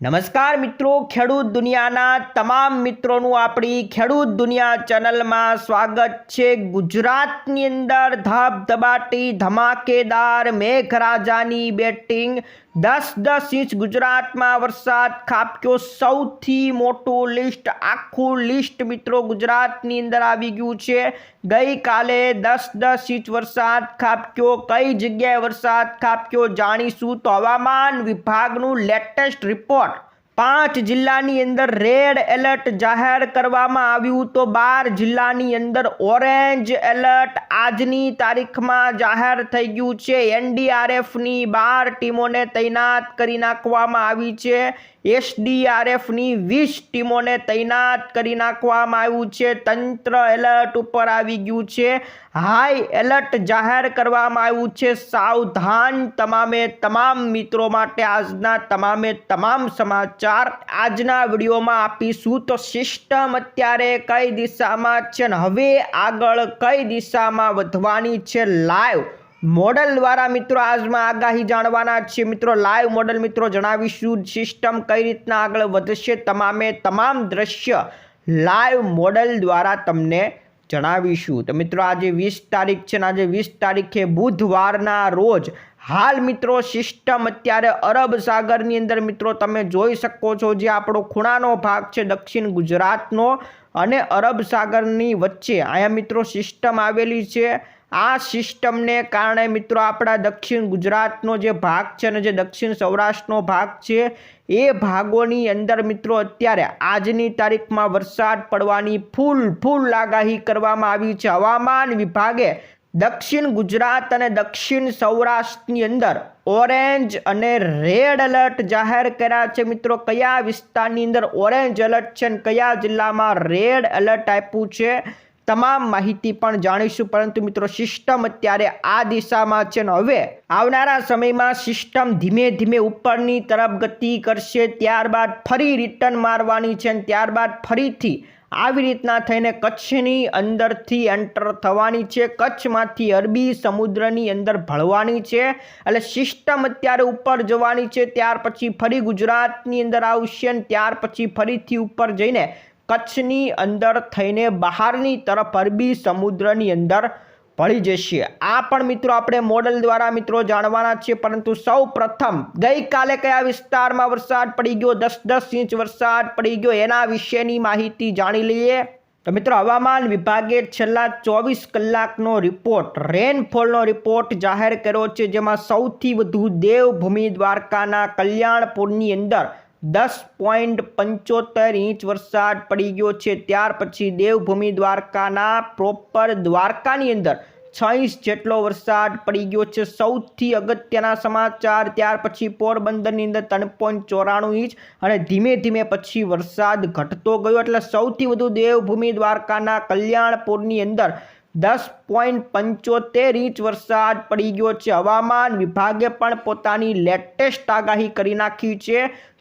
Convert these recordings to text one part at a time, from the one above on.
નમસ્કાર મિત્રો, ખેડૂત દુનિયાના તમામ મિત્રોનું આપણી ખેડૂત દુનિયા ચેનલમાં સ્વાગત છે. ગુજરાતની અંદર ધબધબાટી, ધમાકેદાર, મેઘરાજાની બેટિંગ દસ દસ ઇંચ ગુજરાતમાં વરસાદ ખાબક્યો. સૌથી મોટું લિસ્ટ, આખું લિસ્ટ મિત્રો ગુજરાતની અંદર આવી ગયું છે. ગઈકાલે દસ દસ ઇંચ વરસાદ ખાબક્યો. કઈ જગ્યાએ વરસાદ ખાબક્યો જાણીશું? તો હવામાન વિભાગનું લેટેસ્ટ રિપોર્ટ પાંચ જિલ્લાની અંદર રેડ એલર્ટ જાહેર કરવામાં આવ્યું તો બાર જિલ્લાની અંદર ઓરેન્જ એલર્ટ આજની તારીખમાં જાહેર થઈ ગયું છે. એનડીઆરએફની બાર ટીમોને તૈનાત કરી નાખવામાં આવી છે. એસડીઆરએફની વીસ ટીમોને તૈનાત કરી નાખવામાં આવ્યું છે. તંત્ર એલર્ટ ઉપર આવી ગયું છે. હાઈ એલર્ટ જાહેર કરવામાં આવ્યું છે. સાવધાન તમામે તમામ મિત્રો માટે આજના તમામે તમામ સમાચાર આજના વિડીયોમાં આપીશું. તો સિસ્ટમ અત્યારે કઈ દિશામાં છે ને હવે આગળ કઈ દિશામાં વધવાની છે લાઈવ મોડલ દ્વારા મિત્રો આજમાં આગાહી જાણવાના છે મિત્રો, લાઈવ મોડલ મિત્રો જણાવીશું સિસ્ટમ કઈ રીતના આગળ વધશે. તમામે તમામ દ્રશ્ય લાઈવ મોડલ દ્વારા તમને જણાવીશું. તો મિત્રો આજે વીસ તારીખ છે આજે વીસ તારીખે બુધવારના રોજ હાલ મિત્રો સિસ્ટમ અત્યારે અરબ સાગરની અંદર મિત્રો તમે જોઈ શકો છો જે આપણો ખૂણાનો ભાગ છે દક્ષિણ ગુજરાતનો અને અરબ સાગરની વચ્ચે. અહીંયા મિત્રો સિસ્ટમ આવેલી છે આ સિસ્ટમને કારણે મિત્રો આપણા દક્ષિણ ગુજરાતનો જે ભાગ છે અને જે દક્ષિણ સૌરાષ્ટ્રનો ભાગ છે, એ ભાગોની અંદર મિત્રો અત્યારે આજની તારીખમાં વરસાદ પડવાની ફૂલ ફૂલ આગાહી કરવામાં આવી છે. હવામાન વિભાગે દક્ષિણ ગુજરાત અને દક્ષિણ સૌરાષ્ટ્રની અંદર ઓરેન્જ અને રેડ એલર્ટ જાહેર કર્યા છે. મિત્રો, કયા વિસ્તારની અંદર ઓરેન્જ એલર્ટ છે અને કયા જિલ્લામાં રેડ એલર્ટ આપ્યું છે? તમામ માહિતી પણ જાણીશું, પરંતુ મિત્રો સિસ્ટમ અત્યારે આ દિશામાં છે ને હવે આવનારા સમયમાં સિસ્ટમ ધીમે ધીમે ઉપરની તરફ ગતિ કરશે, ત્યારબાદ ફરી રિટર્ન મારવાની છે અને ત્યારબાદ ફરીથી આવી રીતના થઈને કચ્છની અંદરથી એન્ટર થવાની છે. કચ્છમાંથી અરબી સમુદ્રની અંદર ભળવાની છે એટલે સિસ્ટમ અત્યારે ઉપર જવાની છે. ત્યાર પછી ફરી ગુજરાતની અંદર આવશે અને ત્યાર પછી ફરીથી ઉપર જઈને કચ્છની અંદર થઈને બહારની તરફ અરબી સમુદ્રની અંદર ભળી જશે. આ પણ મિત્રો આપણે મોડલ દ્વારા મિત્રો જાણવાના છીએ, પરંતુ સૌ પ્રથમ ગઈકાલે કયા વિસ્તારમાં વરસાદ પડી ગયો? દસ દસ ઇંચ વરસાદ પડી ગયો. એના વિશેની માહિતી જાણી લઈએ. તો મિત્રો હવામાન વિભાગે છેલ્લા ચોવીસ કલાકનો રિપોર્ટ રેનફોલનો રિપોર્ટ જાહેર કર્યો છે, જેમાં સૌથી વધુ દેવભૂમિ દ્વારકાના કલ્યાણપુરની અંદર દસ પોઈન્ટ પંચોતેર ઇંચ વરસાદ પડી ગયો છે. ત્યાર પછી દેવભૂમિ દ્વારકાના પ્રોપર દ્વારકાની અંદર છ ઇંચ જેટલો વરસાદ પડી ગયો છે. સૌથી અગત્યના સમાચાર, ત્યાર પછી પોરબંદરની અંદર ત્રણ પોઈન્ટ ચોરાણું ઇંચ અને ધીમે ધીમે પછી વરસાદ ઘટતો ગયો. એટલે સૌથી વધુ દેવભૂમિ દ્વારકાના કલ્યાણપુરની અંદર દસ પોઈન્ટ પંચોતેર ઇંચ વરસાદ પડી ગયો છે. હવામાન વિભાગે પણ પોતાની લેટેસ્ટ આગાહી કરી નાખી છે.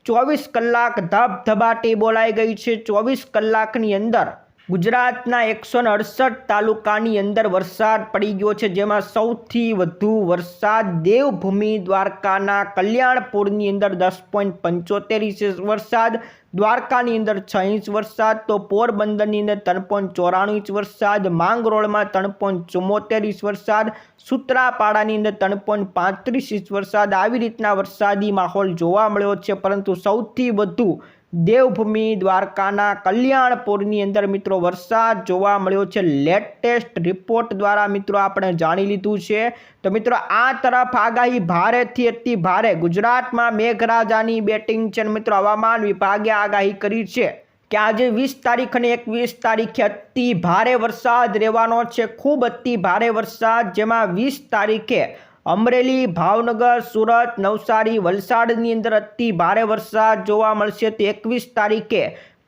ચોવીસ કલાક ધબધબાટી બોલાઈ ગઈ છે ચોવીસ કલાકની અંદર. ગુજરાતના એકસો ને અડસઠ તાલુકાની અંદર વરસાદ પડી ગયો છે, જેમાં સૌથી વધુ વરસાદ દેવભૂમિ દ્વારકાના કલ્યાણપુરની અંદર દસ પોઈન્ટ પંચોતેર ઇંચ વરસાદ, દ્વારકાની અંદર છ ઇંચ વરસાદ, તો પોરબંદરની અંદર ત્રણ પોઈન્ટ ચોરાણું ઇંચ વરસાદ, માંગરોળમાં ત્રણ પોઈન્ટ ચુમ્મોતેર ઇંચ વરસાદ, સુત્રાપાડાની અંદર ત્રણ પોઈન્ટ પાંત્રીસ ઇંચ વરસાદ. આવી રીતના વરસાદી માહોલ જોવા મળ્યો છે, પરંતુ સૌથી વધુ દેવભૂમિ, દ્વારકાના કલ્યાણપુરની અંદર મિત્રો વરસાદ જોવા મળ્યો છે. લેટેસ્ટ રિપોર્ટ દ્વારા મિત્રો આપણે જાણી લીધું છે. તો મિત્રો આ તરફ આગાહી ભારેથી અતિ ભારે. ગુજરાતમાં મેઘરાજાની બેટિંગ છે મિત્રો હવામાન વિભાગે આગાહી કરી છે કે આજે વીસ તારીખ અને એકવીસ તારીખે અતિ ભારે વરસાદ રહેવાનો છે. ખૂબ અતિ ભારે વરસાદ, જેમાં વીસ તારીખે અમરેલી, ભાવનગર, સુરત, નવસારી, વલસાડની અંદર અતિ ભારે વરસાદ જોવા મળશે. તો એકવીસ તારીખે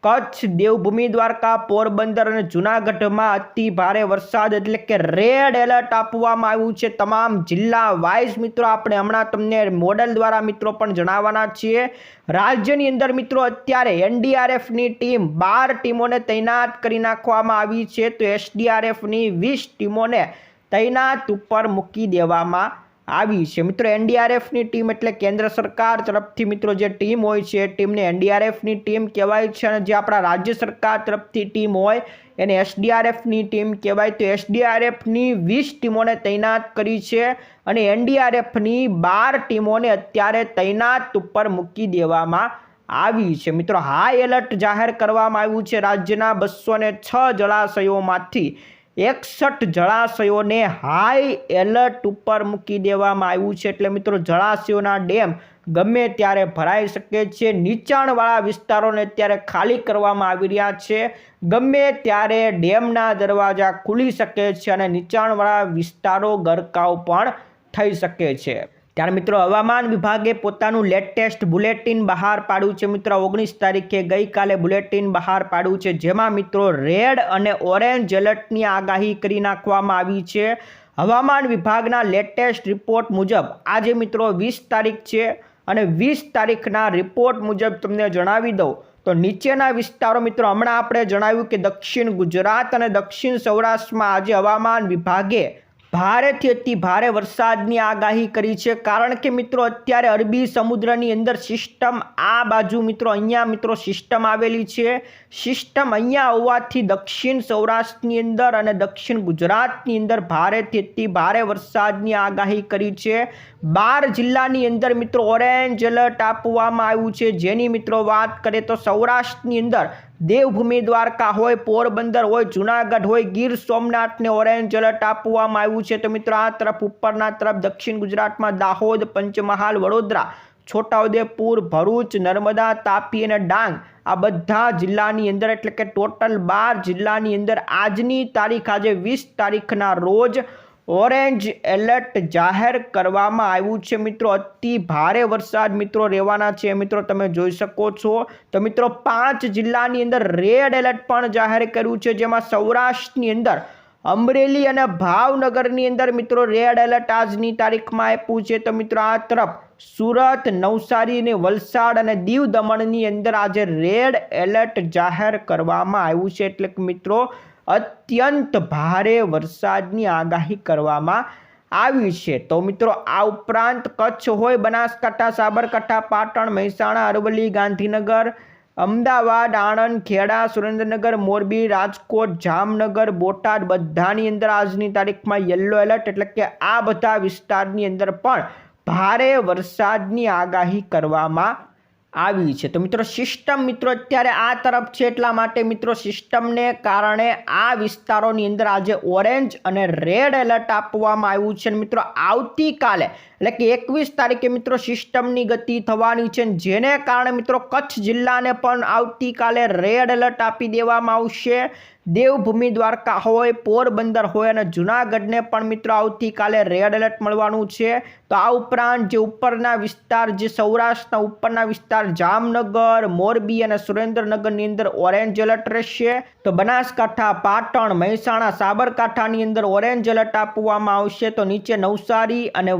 કચ્છ, દેવભૂમિ, દ્વારકા, પોરબંદર અને જૂનાગઢમાં અતિ ભારે વરસાદ એટલે કે રેડ એલર્ટ આપવામાં આવ્યું છે. તમામ જિલ્લા વાઇઝ મિત્રો, આપણે હમણાં તમને મોડલ દ્વારા મિત્રો પણ જણાવવાના છીએ. રાજ્યની અંદર મિત્રો, અત્યારે એનડીઆરએફની ટીમ બાર ટીમોને તૈનાત કરી નાખવામાં આવી છે. તો એસડીઆરએફની વીસ ટીમોને તૈનાત ઉપર મૂકી દેવામાં આવી છે. મિત્રો એનડીઆરએફની ટીમ એટલે કેન્દ્ર સરકાર તરફથી મિત્રો, જે ટીમ હોય છે, એ ટીમને એનડીઆરએફની ટીમ કહેવાય છે અને જે આપણા રાજ્ય સરકાર તરફથી ટીમ હોય, એને એસડીઆરએફની ટીમ કહેવાય. તો એસડીઆરએફની વીસ ટીમોને તૈનાત કરી છે અને એનડીઆરએફની બાર ટીમોને અત્યારે તૈનાત ઉપર મૂકી દેવામાં આવી છે. મિત્રો, હાઈ એલર્ટ જાહેર કરવામાં આવ્યું છે રાજ્યના બસો છ જળાશયોમાંથી. એકસઠ જળાશયોને હાઈ એલર્ટ ઉપર મૂકી દેવામાં આવ્યું છે. એટલે મિત્રો, જળાશયોના ડેમ ગમે ત્યારે ભરાઈ શકે છે. નીચાણવાળા વિસ્તારોને અત્યારે ખાલી કરવામાં આવી રહ્યા છે. ગમે ત્યારે ડેમના દરવાજા ખુલી શકે છે અને નીચાણવાળા વિસ્તારો ગરકાવ પણ થઈ શકે છે. ત્યારે મિત્રો હવામાન વિભાગે પોતાનું લેટેસ્ટ બુલેટિન બહાર પાડ્યું છે. મિત્રો, ઓગણીસ તારીખે ગઈકાલે બુલેટિન બહાર પાડ્યું છે, જેમાં મિત્રો રેડ અને ઓરેન્જ એલર્ટની આગાહી કરી નાખવામાં આવી છે. હવામાન વિભાગના લેટેસ્ટ રિપોર્ટ મુજબ આજે મિત્રો વીસ તારીખ છે અને વીસ તારીખના રિપોર્ટ મુજબ તમને જણાવી દઉં. તો નીચેના વિસ્તારો મિત્રો, હમણાં આપણે જણાવ્યું કે દક્ષિણ ગુજરાત અને દક્ષિણ સૌરાષ્ટ્રમાં આજે હવામાન વિભાગે ભારેથી અતિ ભારે વરસાદની આગાહી કરી છે. કારણ કે મિત્રો, અત્યારે અરબી સમુદ્રની અંદર સિસ્ટમ આ બાજુ મિત્રો, અહીંયા મિત્રો સિસ્ટમ આવેલી છે. સિસ્ટમ અહીંયા હોવાથી દક્ષિણ સૌરાષ્ટ્રની અંદર અને દક્ષિણ ગુજરાતની અંદર ભારેથી અતિ ભારે વરસાદની આગાહી કરી છે. બાર જિલ્લાની અંદર મિત્રો, ઓરેન્જ એલર્ટ આપવામાં આવ્યું છે. જેની મિત્રો વાત કરીએ તો સૌરાષ્ટ્રની અંદર દેવભૂમિ દ્વારકા હોય, પોરબંદર હોય, જુનાગઢ હોય, ગીર સોમનાથને ઓરેન્જ એલર્ટ આપવામાં આવ્યું છે. તો મિત્રો, આ તરફ ઉપરના તરફ દક્ષિણ ગુજરાતમાં દાહોદ, પંચમહાલ, વડોદરા, છોટાઉદેપુર, ભરૂચ, નર્મદા, તાપી અને ડાંગ આ બધા જિલ્લાની અંદર, એટલે કે ટોટલ બાર જિલ્લાની અંદર આજની તારીખ, આજે વીસ તારીખના રોજ ઓરેન્જ એલર્ટ જાહેર કરવામાં આવ્યું છે. મિત્રો, અતિ ભારે વરસાદ મિત્રો રહેવાના છે. મિત્રો, તમે જોઈ શકો છો. તો મિત્રો, પાંચ જિલ્લાની અંદર રેડ એલર્ટ પણ જાહેર કર્યું છે. જેમાં સૌરાષ્ટ્રની અંદર, અમરેલી અને ભાવનગરની અંદર મિત્રો રેડ એલર્ટ આજની તારીખમાં આપ્યું છે. તો મિત્રો, આ તરફ સુરત, નવસારી અને વલસાડ અને દીવ દમણની અંદર આજે રેડ એલર્ટ જાહેર કરવામાં આવ્યું છે. એટલે કે મિત્રો અત્યંત ભારે વરસાદની આગાહી કરવામાં આવી છે. તો મિત્રો, આ ઉપરાંત કચ્છ હોય, બનાસકાંઠા, સાબરકાંઠા, પાટણ, મહેસાણા, અરવલ્લી, ગાંધીનગર, અમદાવાદ, આણંદ, ખેડા, સુરેન્દ્રનગર, મોરબી, રાજકોટ, જામનગર, બોટાદ બધાની અંદર આજની તારીખમાં યલો એલર્ટ એટલે કે આ બધા વિસ્તારની અંદર પણ ભારે વરસાદની આગાહી કરવામાં આવી છે. તો મિત્રો સિસ્ટમ મિત્રો, અત્યારે આ તરફ છે એટલા માટે મિત્રો સિસ્ટમને કારણે આ વિસ્તારોની અંદર આજે ઓરેન્જ અને રેડ એલર્ટ આપવામાં આવ્યું છે. મિત્રો, આવતીકાલે એટલે કે એકવીસ તારીખે મિત્રો સિસ્ટમની ગતિ થવાની છે જેને કારણે મિત્રો કચ્છ જિલ્લાને પણ આવતીકાલે રેડ એલર્ટ આપી દેવામાં આવશે. દેવભૂમિ દ્વારકા હોય, પોરબંદર હોય અને જુનાગઢને પણ મિત્રો આવતીકાલે રેડ એલર્ટ મળવાનું છે. તો આ ઉપરાંત જે ઉપરના વિસ્તાર જે સૌરાષ્ટ્રના ઉપરના વિસ્તાર જામનગર, મોરબી અને સુરેન્દ્રનગરની અંદર ઓરેન્જ એલર્ટ રહેશે. તો બનાસકાંઠા, પાટણ, મહેસાણા, સાબરકાંઠાની અંદર ઓરેન્જ એલર્ટ આપવામાં આવશે. તો નીચે નવસારી અને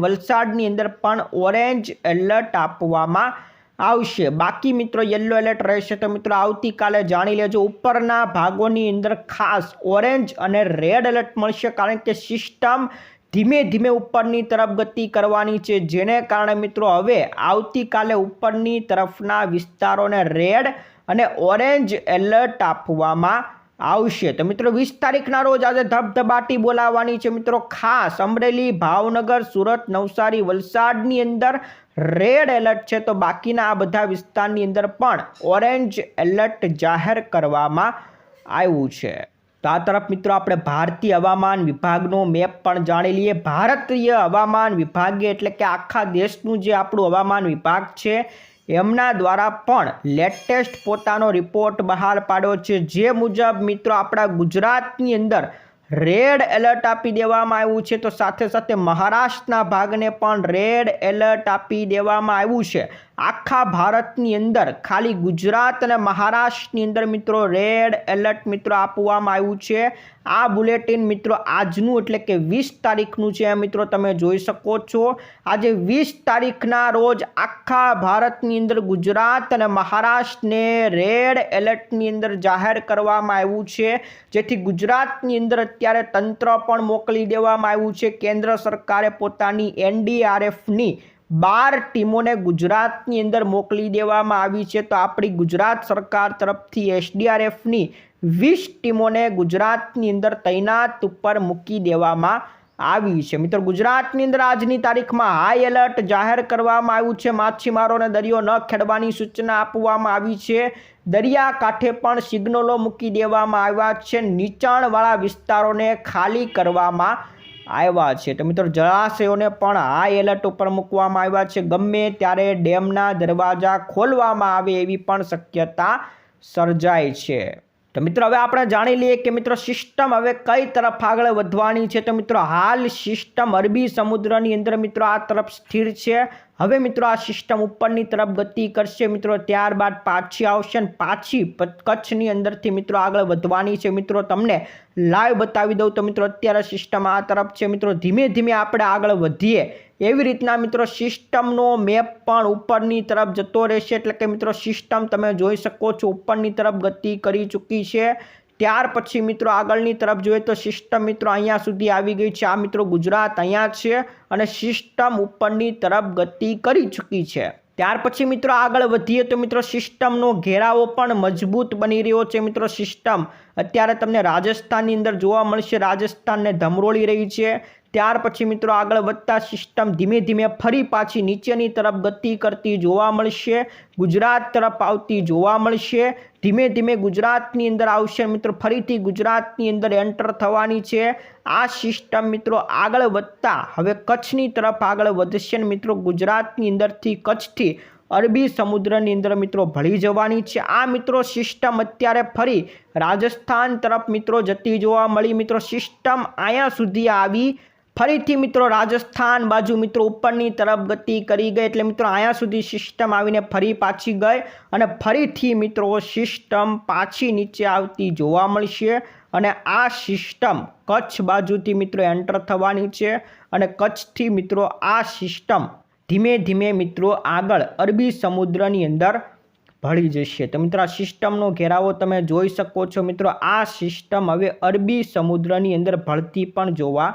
વલસાડની અંદર પણ ઓરેન્જ એલર્ટ આપવામાં આવશે. બાકી મિત્રો, યલો એલર્ટ રહેશે તો મિત્રો આવતીકાલે જાણી લેજો ઉપરના ભાગોની અંદર ખાસ ઓરેન્જ અને રેડ એલર્ટ મળશે કારણ કે સિસ્ટમ ધીમે ધીમે ઉપરની તરફ ગતિ કરવાની છે. જેને કારણે મિત્રો હવે આવતીકાલે ઉપરની તરફના વિસ્તારોને રેડ અને ઓરેન્જ એલર્ટ આપવામાં આવશે. તો મિત્રો, વીસ તારીખના રોજ આજે ધબધબાટી બોલાવવાની છે. મિત્રો, ખાસ અમરેલી, ભાવનગર, સુરત, નવસારી, વલસાડની અંદર રેડ એલર્ટ છે. તો બાકીના આ બધા વિસ્તારની અંદર પણ ઓરેન્જ એલર્ટ જાહેર કરવામાં આવ્યું છે. તો આ તરફ મિત્રો, આપણે ભારતીય હવામાન વિભાગનો મેપ પણ જાણી લઈએ. ભારતીય હવામાન વિભાગે એટલે કે આખા દેશનું જે આપણું હવામાન વિભાગ છે એમના દ્વારા પણ લેટેસ્ટ પોતાનો રિપોર્ટ બહાર પાડ્યો છે. જે મુજબ, મિત્રો, આપણા ગુજરાતની અંદર રેડ એલર્ટ આપી દેવામાં આવ્યું છે. તો સાથે સાથે મહારાષ્ટ્રના ભાગને પણ રેડ એલર્ટ આપી દેવામાં આવ્યું છે. આખા ભારતની અંદર, ખાલી ગુજરાત અને મહારાષ્ટ્રની અંદર મિત્રો રેડ એલર્ટ મિત્રો આપવામાં આવ્યું છે. આ બુલેટિન મિત્રો આજનું એટલે કે વીસ તારીખનું છે મિત્રો, તમે જોઈ શકો છો. આજે વીસ તારીખના રોજ આખા ભારતની અંદર ગુજરાત અને મહારાષ્ટ્રને રેડ એલર્ટની અંદર જાહેર કરવામાં આવ્યું છે. જેથી ગુજરાતની અંદર અત્યારે તંત્ર પણ મોકલી દેવામાં આવ્યું છે. કેન્દ્ર સરકારે પોતાની એનડીઆરએફની બાર ટીમોને ગુજરાતની અંદર મોકલી દેવામાં આવી છે. તો આપણી ગુજરાત સરકાર તરફથી એસડીઆરએફની વીસ ટીમોને ગુજરાતની અંદર તૈનાત ઉપર મૂકી દેવામાં આવી છે. મિત્રો, ગુજરાતની અંદર આજની તારીખમાં હાઈ એલર્ટ જાહેર કરવામાં આવ્યું છે. માછીમારોને દરિયો ન ખેડવાની સૂચના આપવામાં આવી છે. દરિયા કાંઠે પણ સિગ્નલો મૂકી દેવામાં આવ્યા છે. નીચાણવાળા વિસ્તારોને ખાલી કરવામાં આવ્યા છે. તો મિત્રો, જળાશયોને પણ હાઈ એલર્ટ ઉપર મૂકવામાં આવ્યા છે. ગમે ત્યારે ડેમના દરવાજા ખોલવામાં આવે એવી પણ શક્યતા સર્જાય છે. તો મિત્રો, હવે આપણે જાણી લઈએ કે મિત્રો સિસ્ટમ હવે કઈ તરફ આગળ વધવાની છે. તો મિત્રો, હાલ સિસ્ટમ અરબી સમુદ્રની અંદર મિત્રો, આ તરફ સ્થિર છે. હવે મિત્રો આ સિસ્ટમ ઉપરની તરફ ગતિ કરશે મિત્રો, ત્યારબાદ પાછી આવશે અને પાછી કચ્છની અંદરથી મિત્રો આગળ વધવાની છે. મિત્રો, તમને લાઈવ બતાવી દઉં તો મિત્રો અત્યારે સિસ્ટમ આ તરફ છે. મિત્રો, ધીમે ધીમે આપણે આગળ વધીએ. એવી રીતના મિત્રો સિસ્ટમનો મેપ પણ ઉપરની તરફ જતો રહેશે. એટલે કે મિત્રો સિસ્ટમ તમે જોઈ શકો છો, ઉપરની તરફ ગતિ કરી ચૂકી છે. ત્યાર પછી મિત્રો આગળની તરફ જોઈએ તો સિસ્ટમ મિત્રો અહીંયા સુધી આવી ગઈ છે. આ મિત્રો ગુજરાત અહીંયા છે અને સિસ્ટમ ઉપરની તરફ ગતિ કરી ચૂકી છે. ત્યાર પછી મિત્રો આગળ વધીએ તો મિત્રો સિસ્ટમનો ઘેરાવો પણ મજબૂત બની રહ્યો છે મિત્રો સિસ્ટમ. અત્યારે તમને રાજસ્થાનની અંદર જોવા મળશે. રાજસ્થાનને ધમરોળી રહી છે. ત્યાર પછી મિત્રો આગળ વધતા સિસ્ટમ ધીમે ધીમે ફરી પાછી નીચેની તરફ ગતિ કરતી જોવા મળશે. ગુજરાત તરફ આવતી જોવા મળશે. ધીમે ધીમે ગુજરાતની અંદર આવશે મિત્રો. ફરીથી ગુજરાતની અંદર એન્ટર થવાની છે. આ સિસ્ટમ મિત્રો આગળ વધતા હવે કચ્છની તરફ આગળ વધશે મિત્રો ગુજરાતની અંદરથી કચ્છથી અરબી સમુદ્રની અંદર મિત્રો ભળી જવાની છે. આ મિત્રો સિસ્ટમ અત્યારે ફરી રાજસ્થાન તરફ મિત્રો જતી જોવા મળી. મિત્રો સિસ્ટમ અહીંયા સુધી આવી ફરીથી મિત્રો રાજસ્થાન બાજુ મિત્રો ઉપરની તરફ ગતિ કરી ગઈ એટલે મિત્રો અહીંયા સુધી સિસ્ટમ આવીને ફરી પાછી ગઈ અને ફરીથી મિત્રો સિસ્ટમ પાછી નીચે આવતી જોવા મળશે અને આ સિસ્ટમ કચ્છ બાજુથી મિત્રો એન્ટર થવાની છે અને કચ્છથી મિત્રો આ સિસ્ટમ ધીમે ધીમે મિત્રો આગળ અરબી સમુદ્રની અંદર ભળી જશે. તો મિત્રો આ સિસ્ટમનો ઘેરાવો તમે જોઈ શકો છો મિત્રો. આ સિસ્ટમ હવે અરબી સમુદ્રની અંદર ભળતી પણ જોવા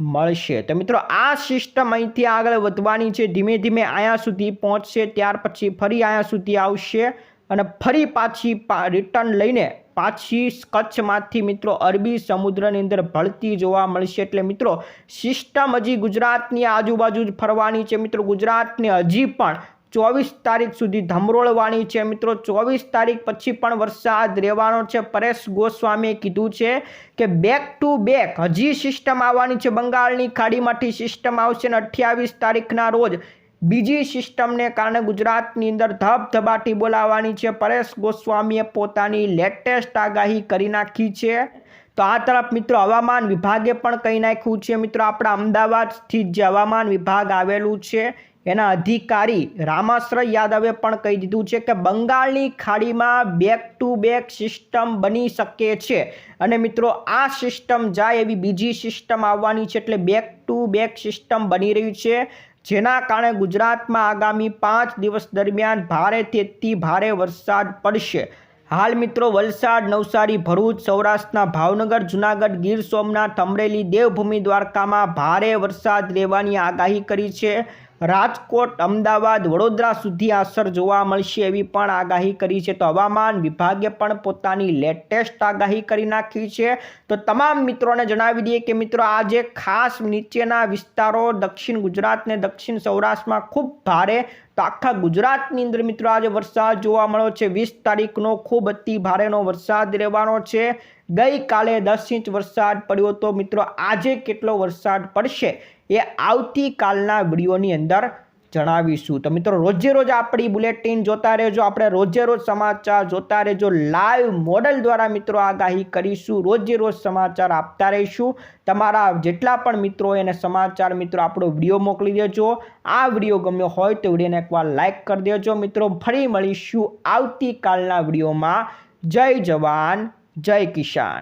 મળશે. તો મિત્રો, આ સિસ્ટમ અહીંથી આગળ વધવાની છે. ધીમે ધીમે અહીંયા સુધી પહોંચશે, ત્યાર પછી ફરી અહીંયા સુધી આવશે અને ફરી પાછી રિટર્ન લઈને પાછી કચ્છમાંથી મિત્રો, અરબી સમુદ્રની અંદર ભળતી જોવા મળશે. એટલે મિત્રો, સિસ્ટમ હજી ગુજરાતની આજુબાજુ જ ફરવાની છે. મિત્રો, ગુજરાતને હજી પણ ચોવીસ તારીખ સુધી ધમરોળવાની છે મિત્રો. ચોવીસ તારીખ પછી પણ વરસાદ રહેવાનો છે. પરેશ ગોસ્વામીએ કીધું છે કે બેક ટુ બેક હજી સિસ્ટમ આવવાની છે. બંગાળની ખાડીમાંથી સિસ્ટમ આવશે ને અઠ્યાવીસ તારીખના રોજ બીજી સિસ્ટમને કારણે ગુજરાતની અંદર ધબધબાટી બોલાવવાની છે. પરેશ ગોસ્વામીએ પોતાની લેટેસ્ટ આગાહી કરી નાખી છે. તો આ તરફ મિત્રો હવામાન વિભાગે પણ કહી નાખ્યું છે. મિત્રો, આપણા અમદાવાદ સ્થિત જે હવામાન વિભાગ આવેલું છે. એના અધિકારી રામાશ્રય યાદવે પણ કહી દીધું છે કે બંગાળની ખાડીમાં બેક ટુ બેક સિસ્ટમ બની શકે છે. અને મિત્રો, આ સિસ્ટમ જાય એવી બીજી સિસ્ટમ આવવાની છે એટલે બેક ટુ બેક સિસ્ટમ બની રહી છે. જેના કારણે ગુજરાતમાં આગામી પાંચ દિવસ દરમિયાન ભારેથી અતિ ભારે વરસાદ પડશે. હાલ મિત્રો, વલસાડ, નવસારી, ભરૂચ, સૌરાષ્ટ્રના ભાવનગર, જુનાગઢ, ગીર સોમનાથ, અમરેલી, દેવભૂમિ દ્વારકામાં ભારે વરસાદ રહેવાની આગાહી કરી છે. રાજકોટ, અમદાવાદ, વડોદરા સુધી અસર જોવા મળશે એવી પણ આગાહી કરી છે. તો હવામાન વિભાગે પણ પોતાની લેટેસ્ટ આગાહી કરી નાખી છે. તો તમામ મિત્રોને જણાવી દઈએ કે મિત્રો, આજે ખાસ નીચેના વિસ્તારો દક્ષિણ ગુજરાત ને દક્ષિણ સૌરાષ્ટ્રમાં ખૂબ ભારે તો આખા ગુજરાતની અંદર મિત્રો આજે વરસાદ જોવા મળ્યો છે. વીસ તારીખનો ખૂબ અતિ ભારેનો વરસાદ રહેવાનો છે. ગઈકાલે દસ ઇંચ વરસાદ પડ્યો તો મિત્રો આજે કેટલો વરસાદ પડશે એ આવતીકાલના વિડીયોની અંદર જણાવીશું. તો મિત્રો, રોજે રોજ આપણી બુલેટિન જોતા રહેજો. આપણે રોજે રોજ સમાચાર જોતા રહેજો. લાઈવ મોડલ દ્વારા મિત્રો આગાહી કરીશું. રોજે રોજ સમાચાર આપતા રહીશું. તમારા જેટલા પણ મિત્રો એને સમાચાર મિત્રો આપણો વીડિયો મોકલી દેજો. આ વીડિયો ગમ્યો હોય તો વિડીયોને એકવાર લાઈક કરી દેજો મિત્રો. ફરી મળીશું આવતીકાલના વિડીયોમાં. જય જવાન, જય કિસાન.